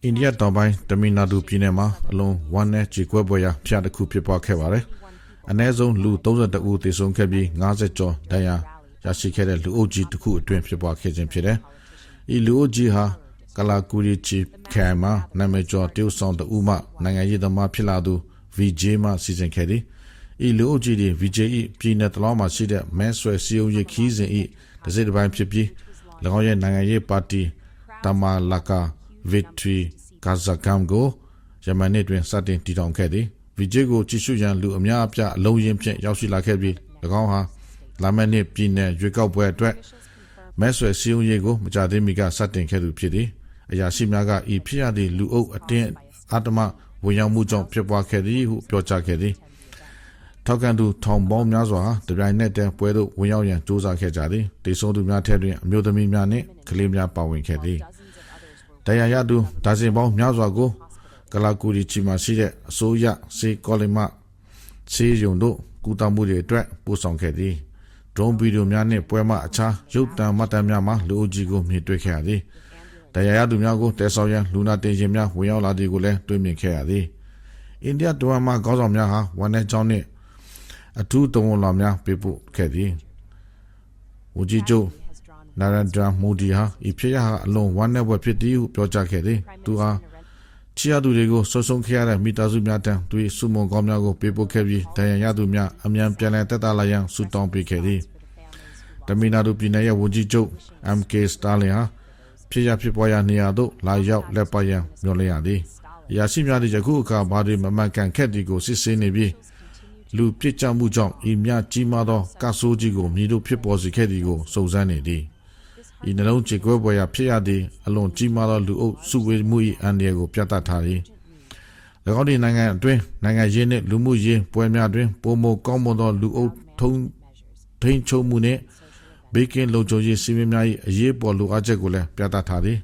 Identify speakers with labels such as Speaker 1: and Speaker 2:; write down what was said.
Speaker 1: အိန္ဒိယတောင်ပိုင်းတမီနာဒူပြည်နယ်မှာအလွန်ဝမ်းနည်းကြေကွဲပွဲရာဖျက်တစ်ခုဖြစ်ပွားခဲ့ပါတယ်။အ ਨੇ ဆုံးလူ32ဦးသေဆုံးခဲ့ပြီး90ကျော်ဒဏ်ရာရရှိခဲ့တဲ့လူအုပ်ကြီးတစ်ခုအတွင်းဖြစ်ပွားခဲ့ခြင်းဖြစ်တယ်။ဤလူအုပ်ကြီးဟာကလာကူရီချီခိုင်မှာနာမည်ကျော်တရုတ်ဆောင်တဦးမှနိုင်ငံရေးသမားဖြစ်လာသူ VJ မှစီစဉ်ခဲ့သည်။ဤလူအုပ်ကြီးတွေ VJ ၏ပြည်နယ်တလောမှာရှိတဲ့မဲဆွယ်စီယုံရေးခီးစဉ်၏တစ်စိတ်တစ်ပိုင်းဖြစ်ပြီး၎င်းရဲ့နိုင်ငံရေးပါတီတမာလာကာ Victory Kazakam ကိုယမန်နေ့တွင်စတင်တည်ထောင်ခဲ့သည်ဗီဂျီကိုကြည့်ရှုရန်လူအများအပြားအလုံးရင်းဖြင့်ရောက်ရှိလာခဲ့ပြီး၎င်းဟာလာမယ့်နှစ်ပြည်နယ်ရွေးကောက်ပွဲအတွက်မဲဆွယ်စည်းရုံးရေးကိုမကြသေးမီကစတင်ခဲ့သူဖြစ်သည်အရာရှိများကဤဖြစ်ရသည့်လူအုပ်အတင်းအတ္တမဝင်ရောက်မှုကြောင့်ဖြစ်ပွားခဲ့သည်ဟုပြောကြားခဲ့သည်ထောက်ကန်သူထောင်ပေါင်းများစွာတပြိုင်နက်တည်းပွဲသို့ဝင်ရောက်ရန်ကြိုးစားခဲ့ကြသည်ဒေဆုံးသူများထဲတွင်အမျိုးသမီးများနှင့်ကလေးများပါဝင်ခဲ့သည် တရားရသူဒါဇင်ပေါင်းများစွာကိုကလာကူရီချီမှာရှိတဲ့အစိုးရစေကောလီမစေယုံတို့ကူတမှုတွေအတွက်ပို့ဆောင်ခဲ့သည်ဒရုန်းဗီဒီယိုများနှင့်ပွဲမှအခြားရုပ်တံမှတ်တမ်းများမှာလူအုပ်ကြီးကိုမြင်တွေ့ခဲ့ရသည်တရားရသူများကိုတဲဆောင်ရန်လူနာတင်ရှင်များဝင်ရောက်လာသည်ကိုလည်းတွေ့မြင်ခဲ့ရသည်အိန္ဒိယတဝန်မှခေါင်းဆောင်များဟာဝန်내ကြောင်းနှင့်အထူးတုံးဝန်လာများပေးပို့ခဲ့သည်ဦးကြီးချုပ် နာရန်ဒရာမိုဒီဟာဤဖြစ်ရဟာအလွန်ဝမ်းနည်းပွဲဖြစ်သည်ဟုပြောကြားခဲ့သည်သူဟာချီရသူတွေကိုဆွဆုံခဲ့ရတဲ့မိသားစုများတန်းသူ၏စုမုံကောင်းများကိုပေးပို့ခဲ့ပြီးဒဏ်ရာရသူများအမြန်ပြန်လည်တက်တာလာရန်ဆုတောင်းပေးခဲ့သည်တမီနာဒူပြည်နယ်ရဲ့ဝန်ကြီးချုပ် MK Stalin ဟာဖြစ်ရဖြစ်ပွားရာနေရာသို့လာရောက်လက်ပတ်ရန်မျှော်လင့်ရသည်အရာရှိများသည့်ယခုအခါဘာတွေမမှန်ကန်ခဲ့သည်ကိုစစ်ဆေးနေပြီးလူပြစ်ကြမှုကြောင့်ဤမြကြီးမားသောကဆိုးကြီးကိုမြည်တို့ဖြစ်ပေါ်စေခဲ့သည်ကိုစုံစမ်းနေသည် ဤနှလုံးကြေကွဲပွဲရာဖြစ်ရသည်အလွန်ကြီးမားသောလူအုပ်စုဝေးမှု၏အန္တရာယ်ကိုပြသထားသည်၎င်းဒီနိုင်ငံအတွင်းနိုင်ငံရေးနှင့်လူမှုရေးပွဲများတွင်ပုံမကောင်းမွန်သောလူအုပ်ထုံးထိန်ချုံမှုနှင့်ဘေးကင်းလုံခြုံရေးစီမံများ၏အရေးပေါ်လိုအပ်ချက်ကိုလည်းပြသထားသည်